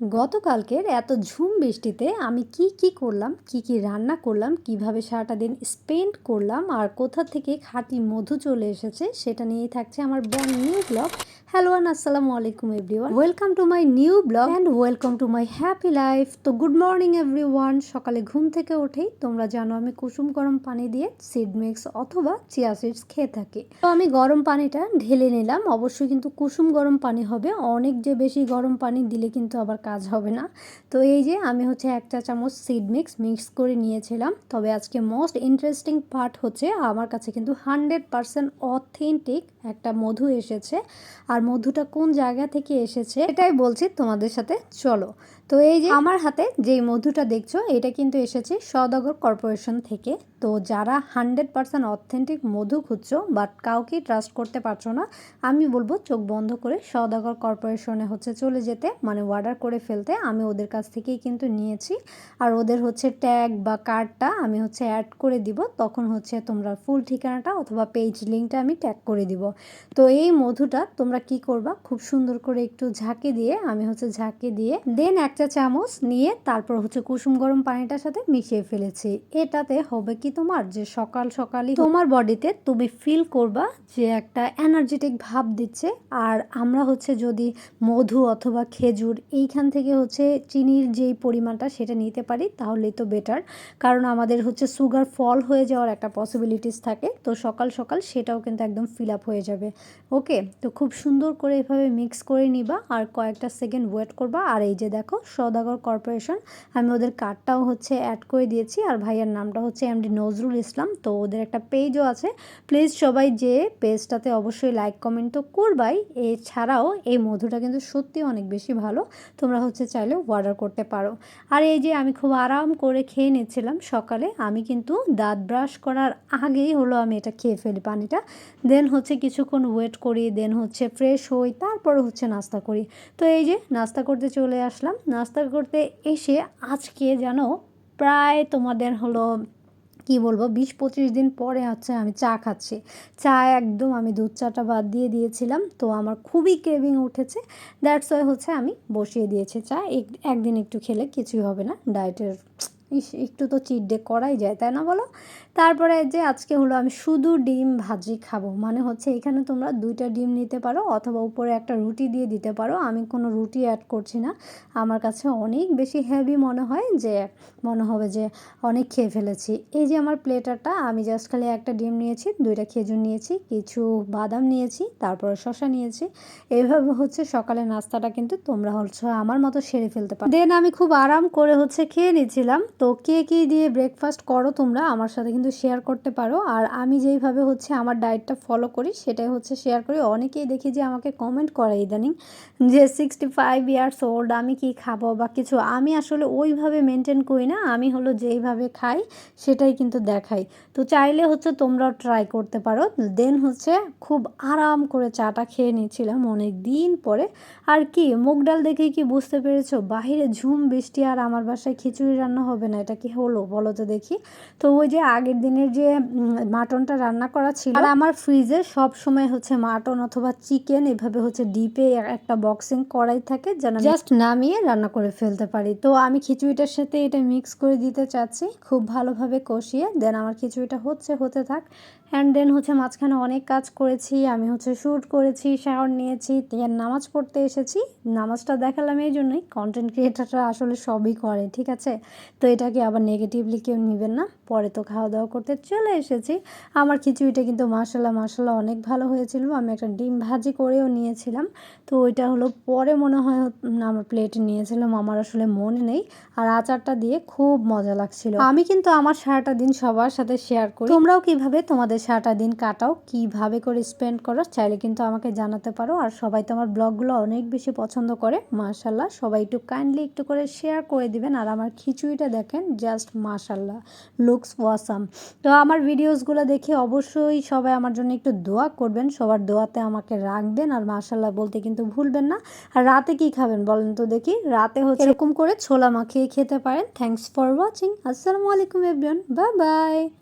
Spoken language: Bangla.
গতকালকের এত ঝুম বৃষ্টিতে আমি কি কি করলাম, কি কি রান্না করলাম, কীভাবে সারাটা দিন স্পেন্ড করলাম আর কোথা থেকে খাঁটি মধু চলে এসেছে সেটা নিয়েই থাকছে আমার brand new blog hello and আসসালামু আলাইকুম everyone welcome to my new blog and welcome to my happy life তো গুড মর্নিং এভরিওয়ান সকালে ঘুম থেকে উঠেই তোমরা জানো আমি কুসুম গরম পানি দিয়ে সিড মিক্স অথবা চিয়া সিডস খেয়ে থাকি। তো আমি গরম পানিটা ঢেলে নিলাম। অবশ্যই কিন্তু কুসুম গরম পানি হবে। অনেক যে বেশি গরম পানি দিলে কিন্তু আবার কাজ হবে না। তো এই যে আমি হচ্ছে এক একটা চামচ সিড মিক্স মিক্স করে নিয়েছিলাম। তবে আজকে মোস্ট ইন্টারেস্টিং পার্ট হচ্ছে আমার কাছে কিন্তু হান্ড্রেড পারসেন্ট অথেন্টিক একটা মধু এসেছে। আর মধুটা কোন জায়গা থেকে এসেছে, এটাই বলছি তোমাদের সাথে। চলো। তো এই যে আমার হাতে যেই মধুটা দেখছ, এটা কিন্তু এসেছে সদাগর কর্পোরেশন থেকে। তো যারা হান্ড্রেড পার্সেন্ট অথেন্টিক মধু খুঁজছো বাট কাউকেই ট্রাস্ট করতে পারছ না, আমি বলব চোখ বন্ধ করে সদাগর কর্পোরেশনে হচ্ছে চলে যেতে মানে অর্ডার করে ফেলতে। আমি ওদের কাছ থেকেই কিন্তু নিয়েছি। আর ওদের হচ্ছে ট্যাগ বা কার্ডটা আমি হচ্ছে অ্যাড করে দিব। তখন হচ্ছে তোমরা ফুল ঠিকানাটা অথবা পেজ লিঙ্কটা আমি ট্যাগ করে দিব। তো এই মধুটা তোমরা কি করবা, খুব সুন্দর করে একটু ঝাঁকে দিয়ে, আমি হচ্ছে ঝাঁকে দিয়ে দেন একটা চামচ নিয়ে তারপর হচ্ছে কুসুম গরম পানিটার সাথে মিশিয়ে ফেলেছি। এটাতে হবে কি তোমার? যে সকাল সকালই তোমার বডিতে তুমি ফিল করবা যে একটা এনার্জেটিক ভাব দিচ্ছে। আর আমরা হচ্ছে যদি মধু অথবা খেজুর এইখান থেকে হচ্ছে চিনির যেই পরিমাণটা সেটা নিতে পারি, তাহলেই তো বেটার কারণ আমাদের হচ্ছে সুগার ফল হয়ে যাওয়ার একটা পসিবিলিটিস থাকে। তো সকাল সকাল সেটাও কিন্তু একদম ফিল আপ হয়ে যাবে। ওকে তো খুব সুন্দর করে এভাবে মিক্স করে নিবা। আর কয়েকটা সেকেন্ড ওয়েট করবা। আর এই যে দেখো সদাগর কর্পোরেশন। আমি ওদের কার্ডটাও হচ্ছে অ্যাড করে দিয়েছি। আর ভাইয়ার নামটা হচ্ছে এমডি নজরুল ইসলাম। তো ওদের একটা পেজও আছে। প্লিজ সবাই যে পেজটাতে অবশ্যই লাইক কমেন্ট তো করবাই। এছাড়াও এই মধুটা কিন্তু সত্যি অনেক বেশি ভালো। তোমরা হচ্ছে চাইলে অর্ডার করতে পারো। আর এই যে আমি খুব আরাম করে খেয়ে নিচ্ছিলাম সকালে, আমি কিন্তু দাঁত ব্রাশ করার আগেই হলো আমি এটা খেয়ে ফেলি পানিটা। দেন হচ্ছে কিছুক্ষণ ওয়েট করি দেন হচ্ছে ফ্রেশ হই, তারপর হচ্ছে নাস্তা করি। তো এই যে নাস্তা করতে চলে আসলাম। নাস্তা করতে এসে আজকে যেন প্রায় তোমাদের হলো, কি বলব বিশ পঁচিশ দিন পরে হচ্ছে আমি চা খাচ্ছি। চা একদম আমি দুধ চাটা বাদ দিয়ে দিয়েছিলাম, তো আমার খুবই ক্রেভিং উঠেছে। দ্যাটস ওয়াই হচ্ছে আমি বসিয়ে দিয়েছি চা। একদিন একটু খেলে কিছুই হবে না ডায়েটের ইস, একটু তো চিট ডে করাই যায়, তাই না বলো? তারপরে যে আজকে হলো আমি শুধু ডিম ভাজি খাব মানে হচ্ছে এখানে তোমরা দুইটা ডিম নিতে পারো অথবা উপরে একটা রুটি দিয়ে দিতে পারো, আমি কোনো রুটি অ্যাড করছি না। আমার কাছে অনেক বেশি হেভি মনে হয় যে, মনে হবে যে অনেক খেয়ে ফেলেছি। এই যে আমার প্লেটারটা আমি জাস্ট খালি একটা ডিম নিয়েছি, দুইটা খেজুর নিয়েছি, কিছু বাদাম নিয়েছি, তারপরে শশা নিয়েছি। এইভাবে হচ্ছে সকালে নাস্তাটা কিন্তু তোমরা হচ্ছে আমার মতো সেরে ফেলতে পারো। দেন আমি খুব আরাম করে হচ্ছে খেয়ে নিয়েছিলাম তো কে কী দিয়ে ব্রেকফাস্ট করো তোমরা আমার সাথে কিন্তু শেয়ার করতে পারো। আর আমি যেইভাবে হচ্ছে আমার ডায়েটটা ফলো করি, সেটাই হচ্ছে শেয়ার করি। অনেকেই দেখি যে আমাকে কমেন্ট করে ইদানিং যে সিক্সটি ফাইভ ইয়ার্স ওল্ড আমি কি খাব বা কিছু। আমি আসলে ওইভাবে মেনটেন করি না, আমি হলো যেইভাবে খাই সেটাই কিন্তু দেখাই। তো চাইলে হচ্ছে তোমরাও ট্রাই করতে পারো। দেন হচ্ছে খুব আরাম করে চাটা খেয়ে নিয়েছিলাম অনেক দিন পরে। আর কি, মুগ ডাল দেখে কি বুঝতে পেরেছ? বাহিরে ঝুম বৃষ্টি আর আমার বাসায় খিচুড়ি রান্না হবে না এটা কি হলো? বলো তো দেখি। তো ওই যে আগের দিনের যে মাটনটা রান্না করা ছিল আর আমার ফ্রিজে সব সময় হচ্ছে মাটন অথবা চিকেন এভাবে হচ্ছে ডিপে একটা বক্সিং করাই থাকে যেন জাস্ট নামিয়ে রান্না করে ফেলতে পারি। তো আমি খিচুড়িটার সাথে এটা মিক্স করে দিতে চাচ্ছি খুব ভালোভাবে কষিয়ে দেন আমার খিচুড়িটা হচ্ছে হতে থাক। অ্যান্ড দেন হচ্ছে মাঝখানে অনেক কাজ করেছি আমি হচ্ছে শ্যুট করেছি শাওয়ার নিয়েছি দেন নামাজ পড়তে এসেছি। নামাজটা দেখালাম এই জন্যই কন্টেন্ট ক্রিয়েটাররা আসলে সবই করে ঠিক আছে? তো এটাকে আবার নেগেটিভলি কেউ নেবেন না। পরে তো খাওয়া দাওয়া করতে চলে এসেছি। আমার খিচুড়িটা কিন্তু মাসাল্লাহ মাসাল্লাহ অনেক ভালো হয়েছিল। আমি একটা ডিম ভাজি করেও নিয়েছিলাম। তো ওইটা হলো পরে মনে হয় আমার প্লেটে নিয়েছিলাম। আমার আসলে মনে নেই। আর আচারটা দিয়ে খুব মজা লাগছিল। আমি কিন্তু আমার সারাটা দিন সবার সাথে শেয়ার করি। তোমরাও কীভাবে তোমাদের সারাটা দিন কাটাও? কীভাবে করে স্পেন্ড করো? চাইলে কিন্তু আমাকে জানাতে পারো। আর সবাই তো আমার ব্লগগুলো অনেক বেশি পছন্দ করে। মাশাল্লাহ সবাই একটু কাইন্ডলি একটু করে শেয়ার করে দিবেন। আর আমার খিচুড়িটা দেখেন জাস্ট মাশাল্লাহ লুকস ওয়াসাম তো আমার ভিডিওসগুলো দেখে অবশ্যই সবাই আমার জন্য একটু দোয়া করবেন। সবার দোয়াতে আমাকে রাখবেন আর মাশাল্লাহ বলতে কিন্তু ভুলবেন না। আর রাতে কি খাবেন বলেন তো দেখি। রাতে হচ্ছে এরকম করে ছোলা মাখিয়ে খেতে পারেন। থ্যাংকস ফর ওয়াচিং আসসালামু আলাইকুম এভরিওয়ান বাই বাই